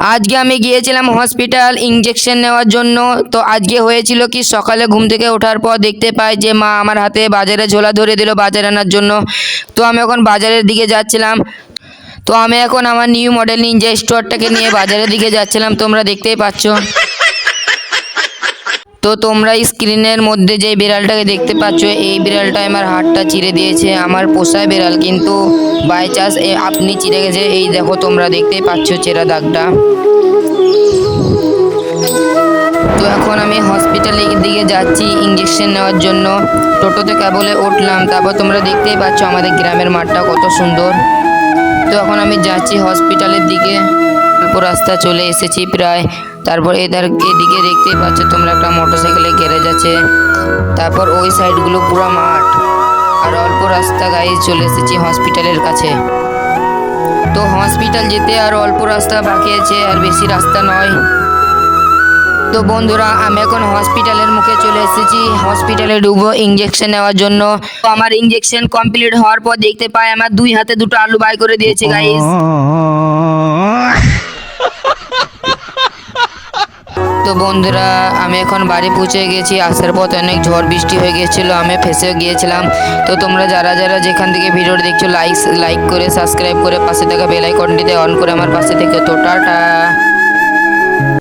আজকে আমি গিয়েছিলাম হসপিটাল ইঞ্জেকশন নেওয়ার জন্য। তো আজকে হয়েছিল কি, সকালে ঘুম থেকে ওঠার পর দেখতে পাই যে মা আমার হাতে বাজারে ঝোলা ধরে দিল বাজার আনার জন্য। তো আমি এখন বাজারের দিকে যাচ্ছিলাম। তো আমি এখন আমার নিউ মডেল নিনজা স্টোরটাকে নিয়ে বাজারের দিকে যাচ্ছিলাম, তোমরা দেখতেই পাচ্ছ। তো তোমরা স্ক্রিনের মধ্যে যে বিড়ালটাকে দেখতে পাচ্ছ, এই বিড়ালটা আমার হাতটা চিরে দিয়েছে, আমার পোষায় বিড়াল। কিন্তু বাই চান্স আপনি চিরে গেছে, এই দেখো তোমরা দেখতেই পাচ্ছ চেরা দাগটা। তো এখন আমি হসপিটালের দিকে যাচ্ছি ইঞ্জেকশন নেওয়ার জন্য। টোটোতে কেবলে উঠলাম, তারপর তোমরা দেখতেই পাচ্ছ আমাদের গ্রামের মাঠটা কত সুন্দর। তো এখন আমি যাচ্ছি হসপিটালের দিকে। অল্প রাস্তা চলে এসেছি প্রায়। তারপর এদের এদিকে দেখতেই পাচ্ছ তোমরা একটা মোটরসাইকেলে গ্যারেজ আছে তারপর ওই সাইডগুলো পুরো মাঠ। আর অল্প রাস্তা গায়ে চলে এসেছি হসপিটালের কাছে। তো হসপিটাল যেতে আর অল্প রাস্তা বাকি আছে, আর বেশি রাস্তা নয়। তো বন্ধুরা, আমি এখন হসপিটালের মুখে চলে এসেছি। হসপিটালে ঢুকবো ইঞ্জেকশন নেওয়ার জন্য। তো আমার ইঞ্জেকশন কমপ্লিট হওয়ার পর দেখতে পাই, আমার দুই হাতে দুটো আলু বাই করে দিয়েছে গাইস তো বন্ধুরা, আমি এখন বাড়ি পৌঁছে গেছি। আসার পথে অনেক ঝড় বৃষ্টি হয়ে গিয়েছিল আমি ফেঁসেও গিয়েছিলাম। তো তোমরা যারা যারা যেখান থেকে ভিডিওটা দেখছ লাইক লাইক করে সাবস্ক্রাইব করে পাশে থাকা বেলাইকনটিতে অন করে আমার পাশে থেকে। তো টাটা!